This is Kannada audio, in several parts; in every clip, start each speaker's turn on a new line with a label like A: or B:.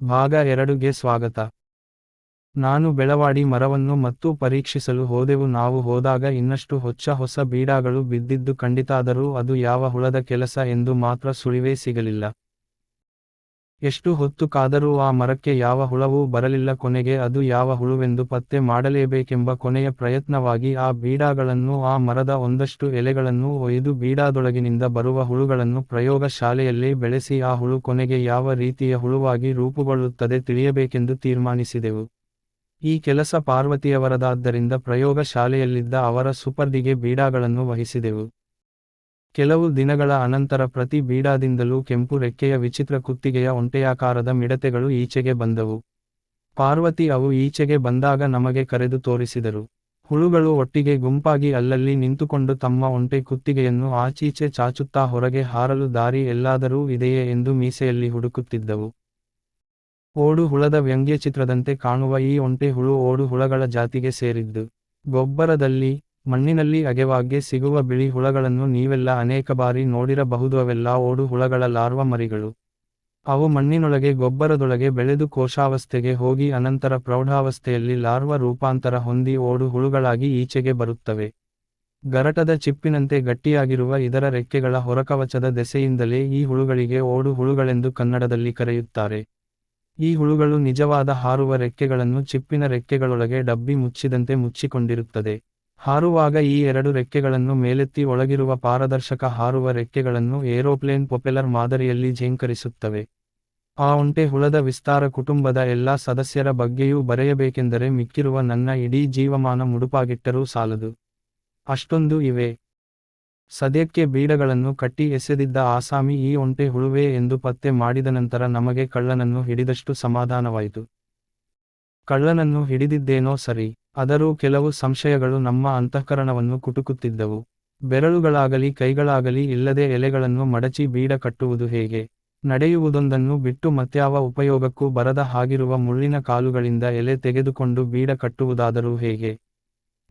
A: ಭಾಗ ಎರಡುಗೆ ಸ್ವಾಗತ. ನಾನು ಬೆಳವಾಡಿ ಮರವನ್ನು ಮತ್ತು ಪರೀಕ್ಷಿಸಲು ಹೋದೆವು. ನಾವು ಹೋದಾಗ ಇನ್ನಷ್ಟು ಹೊಚ್ಚ ಹೊಸ ಬೀಡಾಗಳು ಬಿದ್ದಿದ್ದು ಕಂಡಿತಾದರೂ ಅದು ಯಾವ ಹುಳದ ಕೆಲಸ ಎಂದು ಮಾತ್ರ ಸುಳಿವೇ ಸಿಗಲಿಲ್ಲ. ಎಷ್ಟು ಹೊತ್ತು ಕಾದರೂ ಆ ಮರಕ್ಕೆ ಯಾವ ಹುಳವೂ ಬರಲಿಲ್ಲ. ಕೊನೆಗೆ ಅದು ಯಾವ ಹುಳುವೆಂದು ಪತ್ತೆ ಮಾಡಲೇಬೇಕೆಂಬ ಕೊನೆಯ ಪ್ರಯತ್ನವಾಗಿ ಆ ಬೀಡಾಗಳನ್ನು, ಆ ಮರದ ಒಂದಷ್ಟು ಎಲೆಗಳನ್ನು ಒಯ್ದು ಬೀಡಾದೊಳಗಿನಿಂದ ಬರುವ ಹುಳುಗಳನ್ನು ಪ್ರಯೋಗ ಶಾಲೆಯಲ್ಲೇ ಬೆಳೆಸಿ ಆ ಹುಳು ಕೊನೆಗೆ ಯಾವ ರೀತಿಯ ಹುಳುವಾಗಿ ರೂಪುಗೊಳ್ಳುತ್ತದೆ ತಿಳಿಯಬೇಕೆಂದು ತೀರ್ಮಾನಿಸಿದೆವು. ಈ ಕೆಲಸ ಪಾರ್ವತಿಯವರದಾದ್ದರಿಂದ ಪ್ರಯೋಗ ಶಾಲೆಯಲ್ಲಿದ್ದ ಅವರ ಸುಪರ್ದಿಗೆ ಬೀಡಾಗಳನ್ನು ವಹಿಸಿದೆವು. ಕೆಲವು ದಿನಗಳ ಅನಂತರ ಪ್ರತಿ ಬೀಡಾದಿಂದಲೂ ಕೆಂಪು ರೆಕ್ಕೆಯ ವಿಚಿತ್ರ ಕುತ್ತಿಗೆಯ ಒಂಟೆಯಾಕಾರದ ಮಿಡತೆಗಳು ಈಚೆಗೆ ಬಂದವು. ಪಾರ್ವತಿ ಅವು ಈಚೆಗೆ ಬಂದಾಗ ನಮಗೆ ಕರೆದು ತೋರಿಸಿದರು. ಹುಳುಗಳು ಒಟ್ಟಿಗೆ ಗುಂಪಾಗಿ ಅಲ್ಲಲ್ಲಿ ನಿಂತುಕೊಂಡು ತಮ್ಮ ಒಂಟೆ ಕುತ್ತಿಗೆಯನ್ನು ಆಚೀಚೆ ಚಾಚುತ್ತಾ ಹೊರಗೆ ಹಾರಲು ದಾರಿ ಎಲ್ಲಾದರೂ ಇದೆಯೇ ಎಂದು ಮೀಸೆಯಲ್ಲಿ ಹುಡುಕುತ್ತಿದ್ದವು. ಓಡು ಹುಳದ ವ್ಯಂಗ್ಯಚಿತ್ರದಂತೆ ಕಾಣುವ ಈ ಒಂಟೆ ಹುಳು ಓಡು ಹುಳಗಳ ಜಾತಿಗೆ ಸೇರಿದ್ದು. ಗೊಬ್ಬರದಲ್ಲಿ ಮಣ್ಣಿನಲ್ಲಿ ಅಗೆವಾಗ್ಗೆ ಸಿಗುವ ಬಿಳಿ ಹುಳಗಳನ್ನು ನೀವೆಲ್ಲ ಅನೇಕ ಬಾರಿ ನೋಡಿರಬಹುದು ಅವೆಲ್ಲ ಓಡು ಹುಳಗಳ ಲಾರ್ವ ಮರಿಗಳು. ಅವು ಮಣ್ಣಿನೊಳಗೆ ಗೊಬ್ಬರದೊಳಗೆ ಬೆಳೆದು ಕೋಶಾವಸ್ಥೆಗೆ ಹೋಗಿ ಅನಂತರ ಪ್ರೌಢಾವಸ್ಥೆಯಲ್ಲಿ ಲಾರ್ವ ರೂಪಾಂತರ ಹೊಂದಿ ಓಡು ಹುಳುಗಳಾಗಿ ಈಚೆಗೆ ಬರುತ್ತವೆ. ಗರಟದ ಚಿಪ್ಪಿನಂತೆ ಗಟ್ಟಿಯಾಗಿರುವ ಇದರ ರೆಕ್ಕೆಗಳ ಹೊರಕವಚದ ದೆಸೆಯಿಂದಲೇ ಈ ಹುಳುಗಳಿಗೆ ಓಡು ಹುಳುಗಳೆಂದು ಕನ್ನಡದಲ್ಲಿ ಕರೆಯುತ್ತಾರೆ. ಈ ಹುಳುಗಳು ನಿಜವಾದ ಹಾರುವ ರೆಕ್ಕೆಗಳನ್ನು ಚಿಪ್ಪಿನ ರೆಕ್ಕೆಗಳೊಳಗೆ ಡಬ್ಬಿ ಮುಚ್ಚಿದಂತೆ ಮುಚ್ಚಿಕೊಂಡಿರುತ್ತದೆ. ಹಾರುವಾಗ ಈ ಎರಡು ರೆಕ್ಕೆಗಳನ್ನು ಮೇಲೆತ್ತಿ ಒಳಗಿರುವ ಪಾರದರ್ಶಕ ಹಾರುವ ರೆಕ್ಕೆಗಳನ್ನು ಏರೋಪ್ಲೇನ್ ಪೊಪೆಲರ್ ಮಾದರಿಯಲ್ಲಿ ಝೇಂಕರಿಸುತ್ತವೆ. ಆ ಒಂಟೆ ಹುಳದ ವಿಸ್ತಾರ ಕುಟುಂಬದ ಎಲ್ಲಾ ಸದಸ್ಯರ ಬಗ್ಗೆಯೂ ಬರೆಯಬೇಕೆಂದರೆ ಮಿಕ್ಕಿರುವ ನನ್ನ ಇಡೀ ಜೀವಮಾನ ಮುಡುಪಾಗಿಟ್ಟರೂ ಸಾಲದು. ಅಷ್ಟೊಂದು ಇವೆ. ಸದ್ಯಕ್ಕೆ ಬೀಡಗಳನ್ನು ಕಟ್ಟಿ ಎಸೆದಿದ್ದ ಆಸಾಮಿ ಈ ಒಂಟೆ ಹುಳುವೆ ಎಂದು ಪತ್ತೆ ಮಾಡಿದ ನಂತರ ನಮಗೆ ಕಳ್ಳನನ್ನು ಹಿಡಿದಷ್ಟು ಸಮಾಧಾನವಾಯಿತು. ಕಳ್ಳನನ್ನು ಹಿಡಿದಿದ್ದೇನೋ ಸರಿ. ಆದರೂ ಕೆಲವು ಸಂಶಯಗಳು ನಮ್ಮ ಅಂತಃಕರಣವನ್ನು ಕುಟುಕುತ್ತಿದ್ದವು. ಬೆರಳುಗಳಾಗಲಿ ಕೈಗಳಾಗಲಿ ಇಲ್ಲದೆ ಎಲೆಗಳನ್ನು ಮಡಚಿ ಬೀಡ ಕಟ್ಟುವುದು ಹೇಗೆ? ನಡೆಯುವುದೊಂದನ್ನು ಬಿಟ್ಟು ಮತ್ಯಾವ ಉಪಯೋಗಕ್ಕೂ ಬರದ ಹಾಗಿರುವ ಮುಳ್ಳಿನ ಕಾಲುಗಳಿಂದ ಎಲೆ ತೆಗೆದುಕೊಂಡು ಬೀಡ ಕಟ್ಟುವುದಾದರೂ ಹೇಗೆ?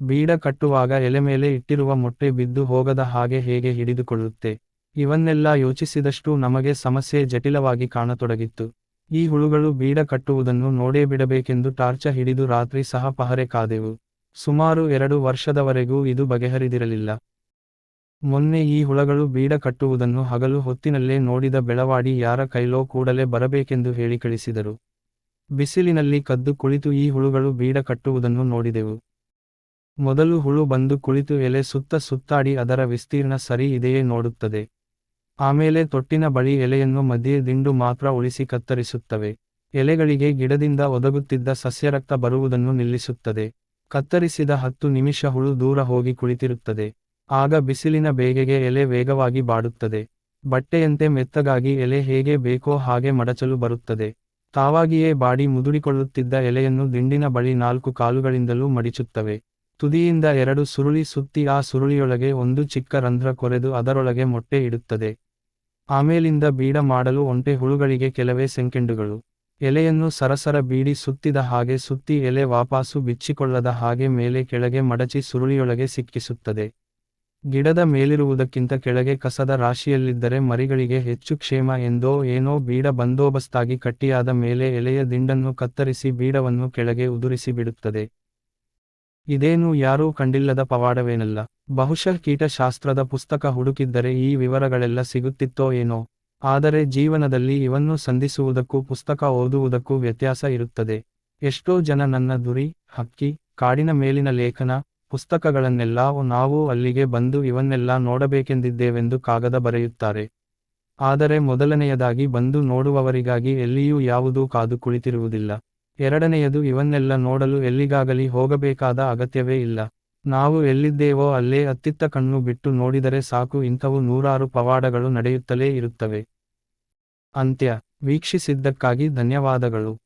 A: ಬೀಡ ಕಟ್ಟುವಾಗ ಎಲೆ ಮೇಲೆ ಇಟ್ಟಿರುವ ಮೊಟ್ಟೆ ಬಿದ್ದು ಹೋಗದ ಹಾಗೆ ಹೇಗೆ ಹಿಡಿದುಕೊಳ್ಳುತ್ತೆ? ಇವನ್ನೆಲ್ಲ ಯೋಚಿಸಿದಷ್ಟು ನಮಗೆ ಸಮಸ್ಯೆ ಜಟಿಲವಾಗಿ ಕಾಣತೊಡಗಿತ್ತು. ಈ ಹುಳುಗಳು ಬೀಡ ಕಟ್ಟುವುದನ್ನು ನೋಡೇ ಬಿಡಬೇಕೆಂದು ಟಾರ್ಚ ಹಿಡಿದು ರಾತ್ರಿ ಸಹ ಪಹರೆ ಕಾದೆವು. ಸುಮಾರು ಎರಡು ವರ್ಷದವರೆಗೂ ಇದು ಬಗೆಹರಿದಿರಲಿಲ್ಲ. ಮೊನ್ನೆ ಈ ಹುಳಗಳು ಬೀಡ ಕಟ್ಟುವುದನ್ನು ಹಗಲು ಹೊತ್ತಿನಲ್ಲೇ ನೋಡಿದ ಬೆಳವಾಡಿ ಯಾರ ಕೈಲೋ ಕೂಡಲೇ ಬರಬೇಕೆಂದು ಹೇಳಿ ಕಳಿಸಿದರು. ಬಿಸಿಲಿನಲ್ಲಿ ಕದ್ದು ಕುಳಿತು ಈ ಹುಳುಗಳು ಬೀಡ ಕಟ್ಟುವುದನ್ನು ನೋಡಿದೆವು. ಮೊದಲು ಹುಳು ಬಂದು ಕುಳಿತು ಎಲೆ ಸುತ್ತ ಸುತ್ತಾಡಿ ಅದರ ವಿಸ್ತೀರ್ಣ ಸರಿ ಇದೆಯೇ ನೋಡುತ್ತದೆ. ಆಮೇಲೆ ತೊಟ್ಟಿನ ಬಳಿ ಎಲೆಯನ್ನು ಮಧ್ಯೆ ದಿಂಡು ಮಾತ್ರ ಉಳಿಸಿ ಕತ್ತರಿಸುತ್ತವೆ. ಎಲೆಗಳಿಗೆ ಗಿಡದಿಂದ ಒದಗುತ್ತಿದ್ದ ಸಸ್ಯರಕ್ತ ಬರುವುದನ್ನು ನಿಲ್ಲಿಸುತ್ತದೆ. ಕತ್ತರಿಸಿದ ಹತ್ತು ನಿಮಿಷ ಹುಳು ದೂರ ಹೋಗಿ ಕುಳಿತಿರುತ್ತದೆ. ಆಗ ಬಿಸಿಲಿನ ಬೇಗೆಗೆ ಎಲೆ ವೇಗವಾಗಿ ಬಾಡುತ್ತದೆ. ಬಟ್ಟೆಯಂತೆ ಮೆತ್ತಗಾಗಿ ಎಲೆ ಹೇಗೆ ಬೇಕೋ ಹಾಗೆ ಮಡಚಲು ಬರುತ್ತದೆ. ತಾವಾಗಿಯೇ ಬಾಡಿ ಮುದುಡಿಕೊಳ್ಳುತ್ತಿದ್ದ ಎಲೆಯನ್ನು ದಿಂಡಿನ ಬಳಿ ನಾಲ್ಕು ಕಾಲುಗಳಿಂದಲೂ ಮಡಿಚುತ್ತವೆ. ತುದಿಯಿಂದ ಎರಡು ಸುರುಳಿ ಸುತ್ತಿ ಆ ಸುರುಳಿಯೊಳಗೆ ಒಂದು ಚಿಕ್ಕ ರಂಧ್ರ ಕೊರೆದು ಅದರೊಳಗೆ ಮೊಟ್ಟೆ ಇಡುತ್ತದೆ. ಆಮೇಲಿಂದ ಬೀಡ ಮಾಡಲು ಒಂಟೆ ಹುಳುಗಳಿಗೆ ಕೆಲವೇ ಸೆಂಕೆಂಡುಗಳು. ಎಲೆಯನ್ನು ಸರಸರ ಬೀಡಿ ಸುತ್ತಿದ ಹಾಗೆ ಸುತ್ತಿ ಎಲೆ ವಾಪಾಸು ಬಿಚ್ಚಿಕೊಳ್ಳದ ಹಾಗೆ ಮೇಲೆ ಕೆಳಗೆ ಮಡಚಿ ಸುರುಳಿಯೊಳಗೆ ಸಿಕ್ಕಿಸುತ್ತದೆ. ಗಿಡದ ಮೇಲಿರುವುದಕ್ಕಿಂತ ಕೆಳಗೆ ಕಸದ ರಾಶಿಯಲ್ಲಿದ್ದರೆ ಮರಿಗಳಿಗೆ ಹೆಚ್ಚು ಕ್ಷೇಮ ಎಂದೋ ಏನೋ ಬೀಡ ಬಂದೋಬಸ್ತಾಗಿ ಕಟ್ಟಿಯಾದ ಮೇಲೆ ಎಲೆಯ ದಿಂಡನ್ನು ಕತ್ತರಿಸಿ ಬೀಡವನ್ನು ಕೆಳಗೆ ಉದುರಿಸಿ ಬಿಡುತ್ತದೆ ಇದೇನು ಯಾರೂ ಕಂಡಿಲ್ಲದ ಪವಾಡವೇನಲ್ಲ. ಬಹುಶಃ ಕೀಟಶಾಸ್ತ್ರದ ಪುಸ್ತಕ ಹುಡುಕಿದ್ದರೆ ಈ ವಿವರಗಳೆಲ್ಲ ಸಿಗುತ್ತಿತ್ತೋ ಏನೋ. ಆದರೆ ಜೀವನದಲ್ಲಿ ಇವನ್ನು ಸಂಧಿಸುವುದಕ್ಕೂ ಪುಸ್ತಕ ಓದುವುದಕ್ಕೂ ವ್ಯತ್ಯಾಸ ಇರುತ್ತದೆ. ಎಷ್ಟೋ ಜನ ನನ್ನ ದುರಿ, ಹಕ್ಕಿ, ಕಾಡಿನ ಮೇಲಿನ ಲೇಖನ, ಪುಸ್ತಕಗಳನ್ನೆಲ್ಲ ನಾವು ಅಲ್ಲಿಗೆ ಬಂದು ಇವನ್ನೆಲ್ಲ ನೋಡಬೇಕೆಂದಿದ್ದೇವೆಂದು ಕಾಗದ ಬರೆಯುತ್ತಾರೆ. ಆದರೆ ಮೊದಲನೆಯದಾಗಿ ಬಂದು ನೋಡುವವರಿಗಾಗಿ ಎಲ್ಲಿಯೂ ಯಾವುದೂ ಕಾದು ಕುಳಿತಿರುವುದಿಲ್ಲ. ಎರಡನೆಯದು ಇವನ್ನೆಲ್ಲ ನೋಡಲು ಎಲ್ಲಿಗಾಗಲಿ ಹೋಗಬೇಕಾದ ಅಗತ್ಯವೇ ಇಲ್ಲ. ನಾವು ಎಲ್ಲಿದ್ದೇವೋ ಅಲ್ಲೇ ಅತ್ತಿತ್ತ ಕಣ್ಣು ಬಿಟ್ಟು ನೋಡಿದರೆ ಸಾಕು ಇಂಥವು ನೂರಾರು ಪವಾಡಗಳು ನಡೆಯುತ್ತಲೇ ಇರುತ್ತವೆ. ಅಂತ್ಯ. ವೀಕ್ಷಿಸಿದ್ದಕ್ಕಾಗಿ ಧನ್ಯವಾದಗಳು.